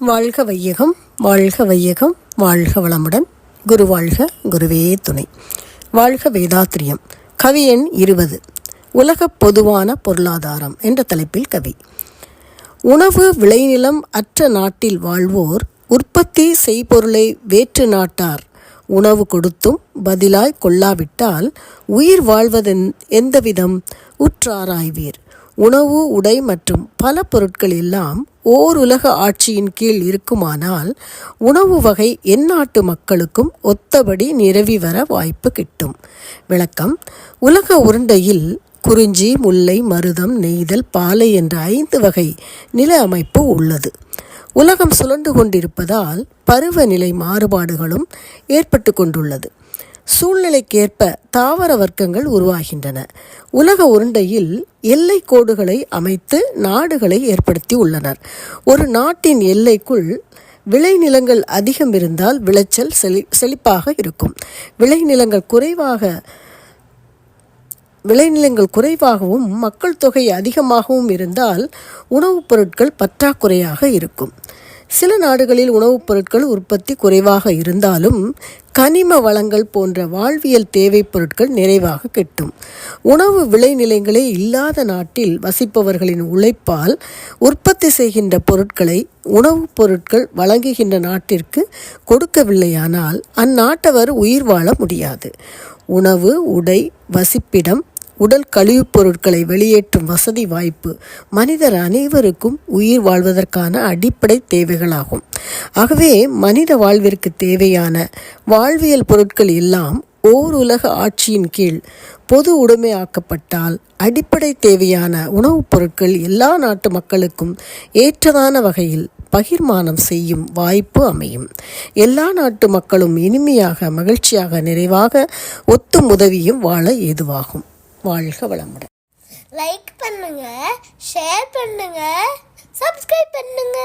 வாழ்க வையகம் வாழ்க வையகம் வாழ்க வளமுடன். குரு வாழ்க குருவே துணை. வாழ்க வேதாத்திரியம். கவி எண் இருபது. உலக பொதுவான பொருளாதாரம் என்ற தலைப்பில் கவி. உணவு விளைநிலம் அற்ற நாட்டில் வாழ்வோர் உற்பத்தி செய்பொருளை வேற்று நாட்டார். உணவு கொடுத்தும் பதிலாய் கொள்ளாவிட்டால் உயிர் வாழ்வதென் எந்தவிதம்? உற்றாராய்வீர். உணவு உடை மற்றும் பல பொருட்கள் எல்லாம் ஓர் உலக ஆட்சியின் கீழ் இருக்குமானால் உணவு வகை எந்நாட்டு மக்களுக்கும் ஒத்தபடி நிரவி வர வாய்ப்பு கிட்டும். விளக்கம் உலக உருண்டையில் குறிஞ்சி முல்லை மருதம் நெய்தல் பாலை என்ற ஐந்து வகை நில அமைப்பு உள்ளது. உலகம் சுழண்டு கொண்டிருப்பதால் பருவநிலை மாறுபாடுகளும் ஏற்பட்டு கொண்டுள்ளது. சூழ்நிலைக்கேற்ப தாவர வர்க்கங்கள் உருவாகின்றன. உலக உருண்டையில் எல்லை கோடுகளை அமைத்து நாடுகளை ஏற்படுத்தி உள்ளனர். ஒரு நாட்டின் எல்லைக்குள் விளைநிலங்கள் அதிகம் இருந்தால் விளைச்சல் செழி செழிப்பாக இருக்கும். விளைநிலங்கள் குறைவாக விளைநிலங்கள் குறைவாகவும் மக்கள் தொகை அதிகமாகவும் இருந்தால் உணவுப் பொருட்கள் பற்றாக்குறையாக இருக்கும். சில நாடுகளில் உணவுப் பொருட்கள் உற்பத்தி குறைவாக இருந்தாலும் கனிம வளங்கள் போன்ற வாழ்வியல் தேவைப் பொருட்கள் நிறைவாக கிட்டும். உணவு விளைநிலங்களே இல்லாத நாட்டில் வசிப்பவர்களின் உழைப்பால் உற்பத்தி செய்கின்ற பொருட்களை உணவுப் பொருட்கள் வழங்குகின்ற நாட்டிற்கு கொடுக்கவில்லையானால் அந்நாட்டவர் உயிர் வாழ முடியாது. உணவு உடை வசிப்பிடம் உடல் கழிவுப் பொருட்களை வெளியேற்றும் வசதி வாய்ப்பு மனிதர் அனைவருக்கும் உயிர் வாழ்வதற்கான அடிப்படை தேவைகளாகும். ஆகவே மனித வாழ்விற்கு தேவையான வாழ்வியல் பொருட்கள் எல்லாம் ஓர் உலக ஆட்சியின் கீழ் பொது உடைமையாக்கப்பட்டால் அடிப்படை தேவையான உணவுப் பொருட்கள் எல்லா நாட்டு மக்களுக்கும் ஏற்றதான வகையில் பகிர்மானம் செய்யும் வாய்ப்பு அமையும். எல்லா நாட்டு மக்களும் இனிமையாக மகிழ்ச்சியாக நிறைவாக ஒத்தும் உதவியும் வாழ ஏதுவாகும். வாழ்க வளமுடன். லைக் பண்ணுங்க ஷேர் பண்ணுங்க சப்ஸ்கிரைப் பண்ணுங்க.